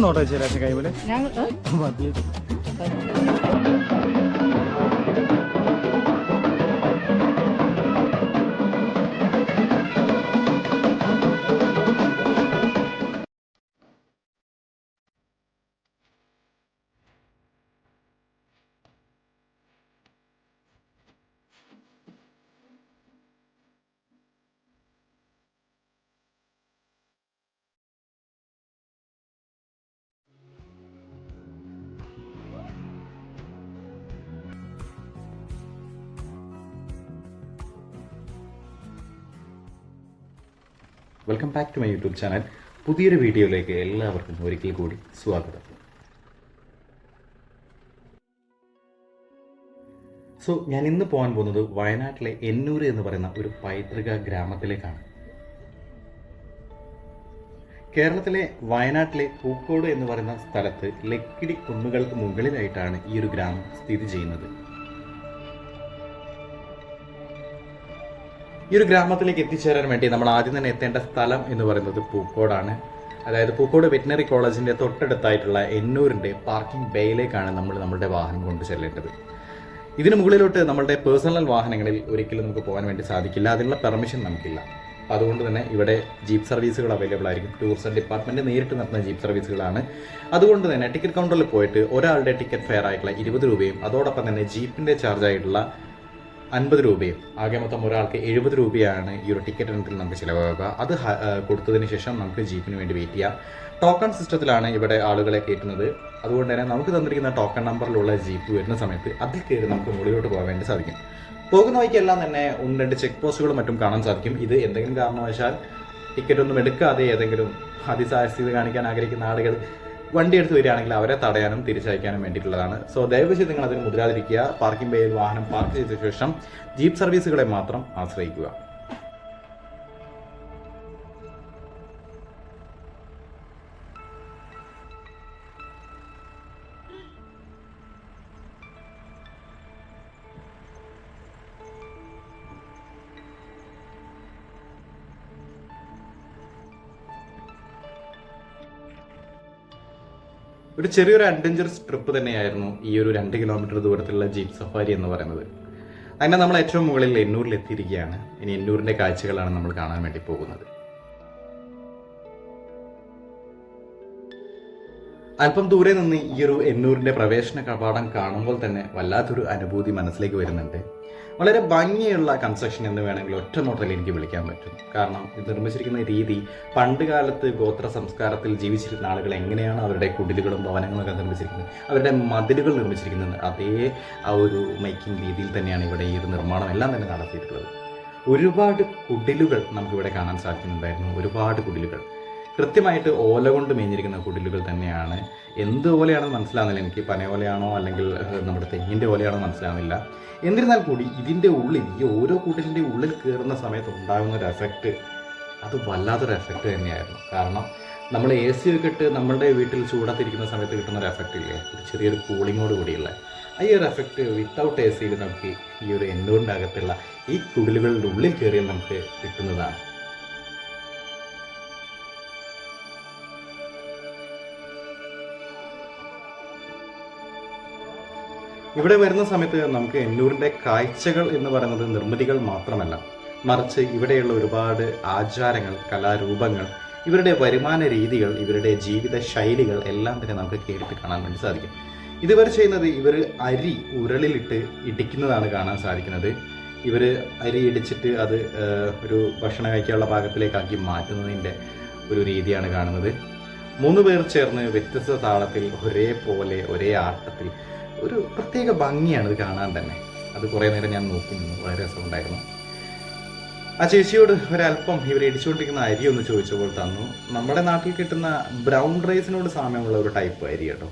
Not വെച്ചേ രാശ കൈ പോലെ ഞാൻ welcome back to my YouTube channel പുതിയൊരു വീഡിയോയിലേക്ക് എല്ലാവർക്കും ഒരിക്കൽ കൂടി സ്വാഗതം. സോ ഞാൻ ഇന്ന് പോകാൻ പോകുന്നത് വയനാട്ടിലെ എന്നൂർ എന്ന് പറയുന്ന ഒരു പൈതൃക ഗ്രാമത്തിലേക്കാണ്. കേരളത്തിലെ വയനാട്ടിലെ പൂക്കോട് എന്ന് പറയുന്ന സ്ഥലത്ത് ലക്കിടി കുന്നുകൾക്ക് മുകളിലായിട്ടാണ് ഈ ഒരു ഗ്രാമം സ്ഥിതി ചെയ്യുന്നത്. ഈ ഒരു ഗ്രാമത്തിലേക്ക് എത്തിച്ചേരാൻ വേണ്ടി നമ്മൾ ആദ്യം തന്നെ എത്തേണ്ട സ്ഥലം എന്ന് പറയുന്നത് പൂക്കോടാണ്. അതായത് പൂക്കോട് വെറ്റിനറി കോളേജിന്റെ തൊട്ടടുത്തായിട്ടുള്ള എന്നൂരിന്റെ പാർക്കിംഗ് ബേയിലേക്കാണ് നമ്മൾ നമ്മുടെ വാഹനം കൊണ്ട് ചെല്ലേണ്ടത്. ഇതിന് മുകളിലോട്ട് നമ്മളുടെ പേഴ്സണൽ വാഹനങ്ങളിൽ ഒരിക്കലും നമുക്ക് പോകാൻ വേണ്ടി സാധിക്കില്ല. അതിനുള്ള പെർമിഷൻ നമുക്കില്ല. അതുകൊണ്ട് തന്നെ ഇവിടെ ജീപ്പ് സർവീസുകൾ അവൈലബിൾ ആയിരിക്കും. ടൂറിസം ഡിപ്പാർട്ട്മെന്റ് നേരിട്ട് നടത്തുന്ന ജീപ്പ് സർവീസുകളാണ്. അതുകൊണ്ട് തന്നെ ടിക്കറ്റ് കൗണ്ടറിൽ പോയിട്ട് ഒരാളുടെ ടിക്കറ്റ് ഫെയർ ആയിട്ടുള്ള ഇരുപത് രൂപയും അതോടൊപ്പം തന്നെ ജീപ്പിന്റെ ചാർജ് ആയിട്ടുള്ള അൻപത് രൂപയും ആകെ മൊത്തം ഒരാൾക്ക് എഴുപത് രൂപയാണ് ഈ ഒരു ടിക്കറ്റ് എണ്ണത്തിൽ നമുക്ക് ചിലവാകുക. അത് കൊടുത്തതിന് ശേഷം നമുക്ക് ജീപ്പിന് വേണ്ടി വെയിറ്റ് ചെയ്യാം. ടോക്കൺ സിസ്റ്റത്തിലാണ് ഇവിടെ ആളുകളെ കയറ്റുന്നത്. അതുകൊണ്ട് തന്നെ നമുക്ക് തന്നിരിക്കുന്ന ടോക്കൺ നമ്പറിലുള്ള ജീപ്പ് വരുന്ന സമയത്ത് അതിൽ കയറി നമുക്ക് മുകളിലോട്ട് പോകാൻ വേണ്ടി സാധിക്കും. പോകുന്ന വഴിക്കെല്ലാം തന്നെ ഒന്ന് രണ്ട് ചെക്ക് പോസ്റ്റുകളും മറ്റും കാണാൻ സാധിക്കും. ഇത് എന്തെങ്കിലും കാരണവശാൽ ടിക്കറ്റ് ഒന്നും എടുക്കാതെ ഏതെങ്കിലും അതിസാഹസ്യത കാണിക്കാൻ ആഗ്രഹിക്കുന്ന ആളുകൾ വണ്ടി എടുത്ത് വരികയാണെങ്കിൽ അവരെ തടയാനും തിരിച്ചയക്കാനും വേണ്ടിയിട്ടുള്ളതാണ്. സോ ദയവ് നിങ്ങൾ അതിന് മുദ്രാതിരിക്കുക പാർക്കിംഗ് ബേയിൽ വാഹനം പാർക്ക് ചെയ്ത ശേഷം ജീപ്പ് സർവീസുകളെ മാത്രം ആശ്രയിക്കുക. ഒരു ചെറിയൊരു അഡ്വഞ്ചറസ് ട്രിപ്പ് തന്നെയായിരുന്നു ഈ ഒരു രണ്ട് കിലോമീറ്റർ ദൂരത്തിലുള്ള ജീപ്പ് സഫാരി എന്ന് പറയുന്നത്. അങ്ങനെ നമ്മൾ ഏറ്റവും മുകളിൽ എന്നൂരിൽ എത്തിയിരിക്കുകയാണ് ഇനി എന്നൂരിന്റെ കാഴ്ചകളാണ് നമ്മൾ കാണാൻ വേണ്ടി പോകുന്നത്. അല്പം ദൂരെ നിന്ന് ഈ ഒരു എന്നൂരിന്റെ പ്രവേശന കവാടം കാണുമ്പോൾ തന്നെ വല്ലാത്തൊരു അനുഭൂതി മനസ്സിലേക്ക് വരുന്നുണ്ട്. വളരെ ഭംഗിയുള്ള കൺസ്ട്രക്ഷൻ എന്ന് വേണമെങ്കിൽ ഒറ്റ നോട്ടത്തിൽ എനിക്ക് വിളിക്കാൻ പറ്റും. കാരണം ഇത് നിർമ്മിച്ചിരിക്കുന്ന രീതി പണ്ട് കാലത്ത് ഗോത്ര സംസ്കാരത്തിൽ ജീവിച്ചിരുന്ന ആളുകൾ എങ്ങനെയാണ് അവരുടെ കുടിലുകളും ഭവനങ്ങളൊക്കെ നിർമ്മിച്ചിരിക്കുന്നത്? അവരുടെ മതിലുകൾ നിർമ്മിച്ചിരിക്കുന്നത് അതേ ആ ഒരു മേക്കിംഗ് രീതിയിൽ തന്നെയാണ് ഇവിടെ ഈ ഒരു നിർമ്മാണം എല്ലാം തന്നെ നടത്തിയിട്ടുള്ളത്. ഒരുപാട് കുടിലുകൾ നമുക്കിവിടെ കാണാൻ സാധിക്കുന്നുണ്ടായിരുന്നു. ഒരുപാട് കുടിലുകൾ. കൃത്യമായിട്ട് ഓല കൊണ്ട് മേഞ്ഞിരിക്കുന്ന കുടിലുകൾ തന്നെയാണ്. എന്ത് ഓലയാണെന്ന് മനസ്സിലാവുന്നില്ല. എനിക്ക് പന ഓലയാണോ അല്ലെങ്കിൽ നമ്മുടെ തെങ്ങിന്റെ ഓലയാണോ മനസ്സിലാകുന്നില്ല എന്നിരുന്നാൽ കൂടി ഇതിന്റെ ഉള്ളിൽ ഈ ഓരോ കുടിലിന്റെ ഉള്ളിൽ കയറുന്ന സമയത്ത് ഉണ്ടാകുന്ന ഒരു എഫക്റ്റ് അത് വല്ലാത്തൊരു എഫക്റ്റ് തന്നെയായിരുന്നു. കാരണം നമ്മൾ എ സി ഒക്കെ ഇട്ട് നമ്മളുടെ വീട്ടിൽ ചൂടത്തിരിക്കുന്ന സമയത്ത് കിട്ടുന്ന ഒരു എഫക്റ്റ് ഇല്ലേ? ഒരു ചെറിയൊരു കൂളിങ്ങോട് കൂടിയുള്ള. ഈ ഒരു എഫക്റ്റ് വിത്തൗട്ട് എ സിയിൽ നമുക്ക് ഈ ഒരു എന്തുകൊണ്ടാകത്തുള്ള ഈ കുടിലുകളുടെ ഉള്ളിൽ കയറിയാൽ നമുക്ക് കിട്ടുന്നതാണ്. ഇവിടെ വരുന്ന സമയത്ത് നമുക്ക് എന്നൂരിന്റെ കാഴ്ചകൾ എന്ന് പറയുന്നത് നിർമ്മിതികൾ മാത്രമല്ല. മറിച്ച് ഇവിടെയുള്ള ഒരുപാട് ആചാരങ്ങൾ കലാരൂപങ്ങൾ ഇവരുടെ വരുമാന രീതികൾ ഇവരുടെ ജീവിത ശൈലികൾ എല്ലാം തന്നെ നമുക്ക് കേട്ടിട്ട് കാണാൻ വേണ്ടി സാധിക്കും. ഇതുവരെ ചെയ്യുന്നത് ഇവർ അരി ഉരളിലിട്ട് ഇടിക്കുന്നതാണ് കാണാൻ സാധിക്കുന്നത്. ഇവർ അരി ഇടിച്ചിട്ട് അത് ഒരു ഭക്ഷണം കഴിക്കാനുള്ള പാകത്തിലേക്കാക്കി മാറ്റുന്നതിന്റെ ഒരു രീതിയാണ് കാണുന്നത്. മൂന്ന് പേർ ചേർന്ന് വ്യത്യസ്ത താളത്തിൽ ഒരേപോലെ ഒരേ ആട്ടത്തിൽ ഒരു പ്രത്യേക ഭംഗിയാണ് ഇത് കാണാൻ തന്നെ. അത് കുറേ നേരം ഞാൻ നോക്കി നിന്നു. വളരെ രസമുണ്ടായിരുന്നു. ആ ചേച്ചിയോട് ഒരല്പം ഇവർ ഇടിച്ചുകൊണ്ടിരിക്കുന്ന അരി ഒന്ന് ചോദിച്ചപ്പോൾ തന്നു നമ്മുടെ നാട്ടിൽ കിട്ടുന്ന ബ്രൗൺ റൈസിനോട് സാമ്യമുള്ള ഒരു ടൈപ്പ് അരി കേട്ടോ.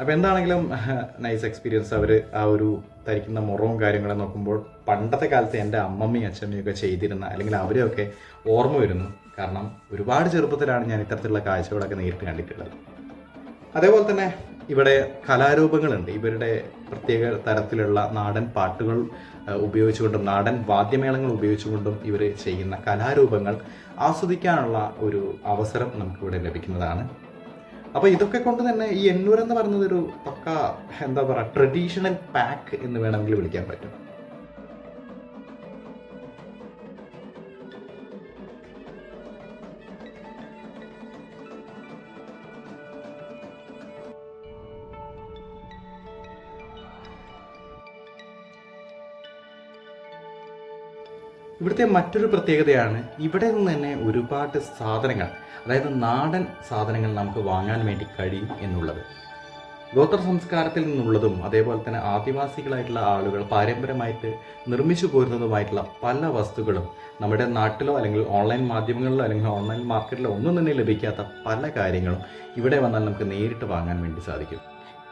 അപ്പോൾ എന്താണെങ്കിലും നൈസ് എക്സ്പീരിയൻസ് അവർ ആ ഒരു തരിക്കുന്ന മുറവും കാര്യങ്ങളും നോക്കുമ്പോൾ പണ്ടത്തെ കാലത്ത് എന്റെ അമ്മമ്മയും അച്ഛമ്മയും ഒക്കെ ചെയ്തിരുന്ന അല്ലെങ്കിൽ അവരെയൊക്കെ ഓർമ്മ വരുന്നു. കാരണം ഒരുപാട് ചെറുപ്പത്തിലാണ് ഞാൻ ഇത്തരത്തിലുള്ള കാഴ്ചകളൊക്കെ നേരിട്ട് കണ്ടിട്ടുള്ളത്. അതേപോലെ തന്നെ ഇവിടെ കലാരൂപങ്ങളുണ്ട്. ഇവരുടെ പ്രത്യേക തരത്തിലുള്ള നാടൻ പാട്ടുകൾ ഉപയോഗിച്ചുകൊണ്ടും നാടൻ വാദ്യമേളങ്ങൾ ഉപയോഗിച്ചുകൊണ്ടും ഇവർ ചെയ്യുന്ന കലാരൂപങ്ങൾ ആസ്വദിക്കാനുള്ള ഒരു അവസരം നമുക്കിവിടെ ലഭിക്കുന്നതാണ്. അപ്പോൾ ഇതൊക്കെ കൊണ്ട് തന്നെ ഈ എന്നൂർ എന്ന് പറയുന്നത് ഒരു പക്ക എന്താ പറയുക ട്രഡീഷണൽ പാക്ക് എന്ന് വേണമെങ്കിൽ വിളിക്കാൻ പറ്റും. ഇവിടുത്തെ മറ്റൊരു പ്രത്യേകതയാണ് ഇവിടെ നിന്ന് തന്നെ ഒരുപാട് സാധനങ്ങൾ അതായത് നാടൻ സാധനങ്ങൾ നമുക്ക് വാങ്ങാൻ വേണ്ടി കഴിയും എന്നുള്ളത്. ഗോത്ര സംസ്കാരത്തിൽ നിന്നുള്ളതും അതേപോലെ തന്നെ ആദിവാസികളായിട്ടുള്ള ആളുകൾ പാരമ്പര്യമായിട്ട് നിർമ്മിച്ചു പോരുന്നതുമായിട്ടുള്ള പല വസ്തുക്കളും നമ്മുടെ നാട്ടിലോ അല്ലെങ്കിൽ ഓൺലൈൻ മാധ്യമങ്ങളിലോ അല്ലെങ്കിൽ ഓൺലൈൻ മാർക്കറ്റിലോ ഒന്നും തന്നെ ലഭിക്കാത്ത പല കാര്യങ്ങളും ഇവിടെ വന്നാൽ നമുക്ക് നേരിട്ട് വാങ്ങാൻ വേണ്ടി സാധിക്കും.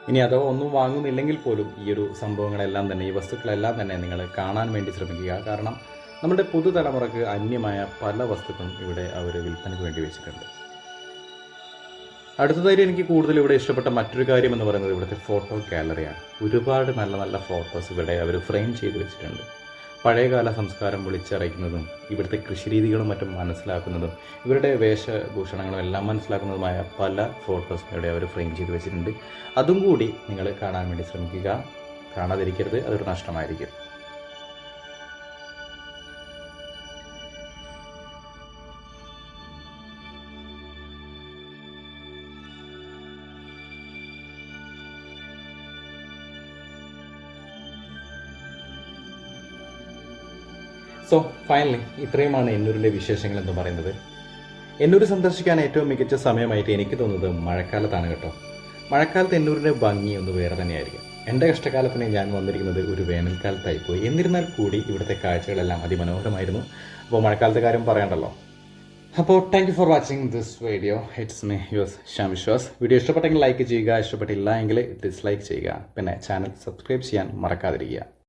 ഇനി അഥവാ ഒന്നും വാങ്ങുന്നില്ലെങ്കിൽ പോലും ഈ ഒരു സംഭവങ്ങളെല്ലാം തന്നെ ഈ വസ്തുക്കളെല്ലാം തന്നെ നിങ്ങൾ കാണാൻ വേണ്ടി ശ്രമിക്കുക. കാരണം നമ്മുടെ പുതുതലമുറക്ക് അന്യമായ പല വസ്തുക്കളും ഇവിടെ അവർ വിൽപ്പനയ്ക്ക് വേണ്ടി വെച്ചിട്ടുണ്ട്. അടുത്തതായിട്ട് എനിക്ക് കൂടുതൽ ഇവിടെ ഇഷ്ടപ്പെട്ട മറ്റൊരു കാര്യം എന്ന് പറയുന്നത് ഇവിടുത്തെ ഫോട്ടോ ഗാലറിയാണ് ഒരുപാട് നല്ല നല്ല ഫോട്ടോസ് ഇവിടെ അവർ ഫ്രെയിം ചെയ്ത് വെച്ചിട്ടുണ്ട്. പഴയകാല സംസ്കാരം വിളിച്ചറിയിക്കുന്നതും ഇവിടുത്തെ കൃഷിരീതികളും മറ്റും മനസ്സിലാക്കുന്നതും ഇവരുടെ വേഷഭൂഷണങ്ങളും എല്ലാം മനസ്സിലാക്കുന്നതുമായ പല ഫോട്ടോസ് ഇവിടെ അവർ ഫ്രെയിം ചെയ്ത് വെച്ചിട്ടുണ്ട്. അതും കൂടി നിങ്ങൾ കാണാൻ വേണ്ടി ശ്രമിക്കുക. കാണാതിരിക്കരുത് അതൊരു നഷ്ടമായിരിക്കും. സോ ഫൈനലി ഇത്രയുമാണ് എന്നൂരിലെ വിശേഷങ്ങൾ എന്ന് പറയുന്നത്. എന്നൂർ സന്ദർശിക്കാൻ ഏറ്റവും മികച്ച സമയമായിട്ട് എനിക്ക് തോന്നുന്നത് മഴക്കാലത്താണ് കേട്ടോ. മഴക്കാലത്ത് എന്നൂരിന്റെ ഭംഗി ഒന്ന് വേറെ തന്നെയായിരിക്കും. എന്റെ കഷ്ടകാലത്തിന് ഞാൻ വന്നിരിക്കുന്നത് ഒരു വേനൽക്കാലത്തായി പോയി എന്നിരുന്നാൽ കൂടി ഇവിടുത്തെ കാഴ്ചകളെല്ലാം അതിമനോഹരമായിരുന്നു. അപ്പോൾ മഴക്കാലത്തെ കാര്യം പറയണ്ടല്ലോ. അപ്പോൾ thank you for watching this video it's me yours Shyam Vishwas video ഇഷ്ടപ്പെട്ടെങ്കിൽ ലൈക്ക് ചെയ്യുക. ഇഷ്ടപ്പെട്ടില്ല എങ്കിൽ ഡിസ്ലൈക്ക് ചെയ്യുക. പിന്നെ ചാനൽ സബ്സ്ക്രൈബ് ചെയ്യാൻ മറക്കാതിരിക്കുക.